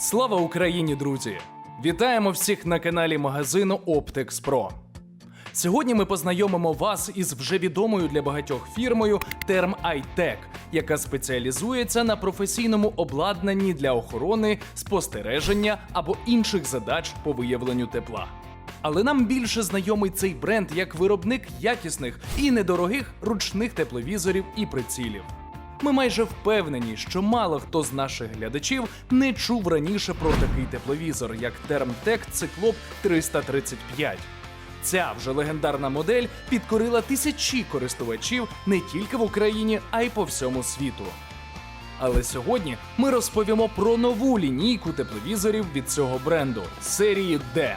Слава Україні, друзі! Вітаємо всіх на каналі магазину Optex. Сьогодні ми познайомимо вас із вже відомою для багатьох фірмою Term iTech, яка спеціалізується на професійному обладнанні для охорони, спостереження або інших задач по виявленню тепла. Але нам більше знайомий цей бренд як виробник якісних і недорогих ручних тепловізорів і прицілів. Ми майже впевнені, що мало хто з наших глядачів не чув раніше про такий тепловізор, як Termtec Cyclop 335. Ця вже легендарна модель підкорила тисячі користувачів не тільки в Україні, а й по всьому світу. Але сьогодні ми розповімо про нову лінійку тепловізорів від цього бренду серії D.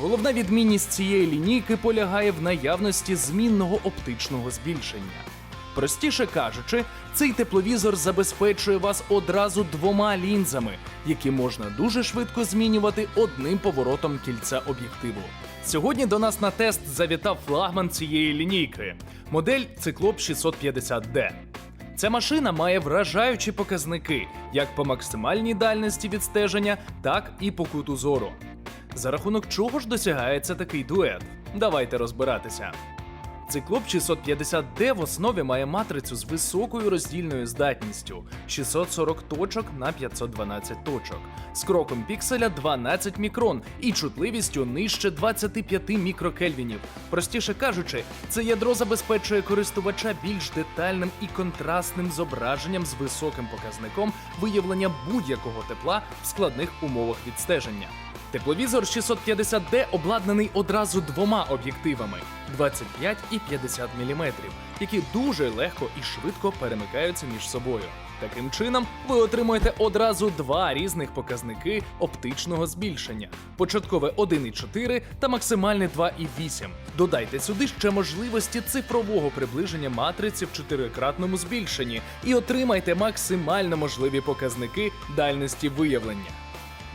Головна відмінність цієї лінійки полягає в наявності змінного оптичного збільшення. Простіше кажучи, цей тепловізор забезпечує вас одразу двома лінзами, які можна дуже швидко змінювати одним поворотом кільця об'єктиву. Сьогодні до нас на тест завітав флагман цієї лінійки модель Циклоп 650D. Ця машина має вражаючі показники як по максимальній дальності відстеження, так і по куту зору. За рахунок чого ж досягається такий дует? Давайте розбиратися. Циклоп 650D в основі має матрицю з високою роздільною здатністю 640 точок на 512 точок, з кроком пікселя 12 мікрон і чутливістю нижче 25 мікрокельвінів. Простіше кажучи, це ядро забезпечує користувача більш детальним і контрастним зображенням з високим показником виявлення будь-якого тепла в складних умовах відстеження. Тепловізор 650D обладнаний одразу двома об'єктивами 25 і 50 мм, які дуже легко і швидко перемикаються між собою. Таким чином, ви отримуєте одразу два різних показники оптичного збільшення: початкове 1,4 та максимальне 2,8. Додайте сюди ще можливості цифрового приближення матриці в чотирикратному збільшенні і отримайте максимально можливі показники дальності виявлення.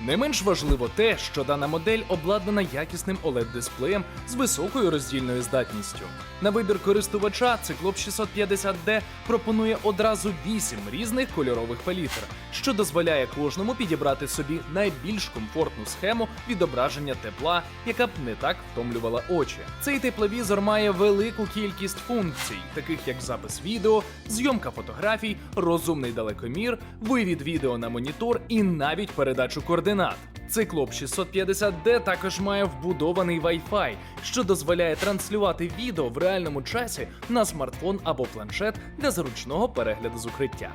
Не менш важливо те, що дана модель обладнана якісним OLED-дисплеєм з високою роздільною здатністю. На вибір користувача циклоп 650D пропонує одразу 8 різних кольорових палітр, що дозволяє кожному підібрати собі найбільш комфортну схему відображення тепла, яка б не так втомлювала очі. Цей тепловізор має велику кількість функцій, таких як запис відео, зйомка фотографій, розумний далекомір, вивід відео на монітор і навіть передачу координат. Циклоп 650D також має вбудований Wi-Fi, що дозволяє транслювати відео в реальному часі на смартфон або планшет для зручного перегляду з укриття.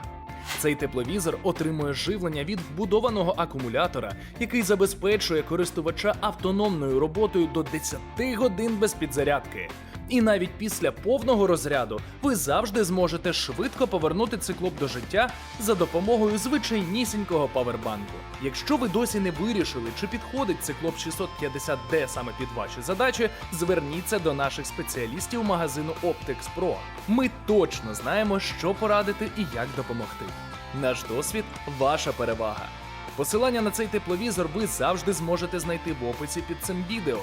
Цей тепловізор отримує живлення від вбудованого акумулятора, який забезпечує користувача автономною роботою до 10 годин без підзарядки. І навіть після повного розряду ви завжди зможете швидко повернути циклоп до життя за допомогою звичайнісінького павербанку. Якщо ви досі не вирішили, чи підходить циклоп 650D саме під ваші задачі, зверніться до наших спеціалістів магазину Optex Pro. Ми точно знаємо, що порадити і як допомогти. Наш досвід ваша перевага. Посилання на цей тепловізор ви завжди зможете знайти в описі під цим відео.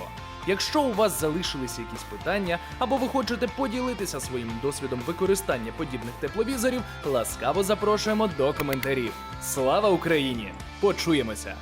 Якщо у вас залишилися якісь питання, або ви хочете поділитися своїм досвідом використання подібних тепловізорів, ласкаво запрошуємо до коментарів. Слава Україні! Почуємося!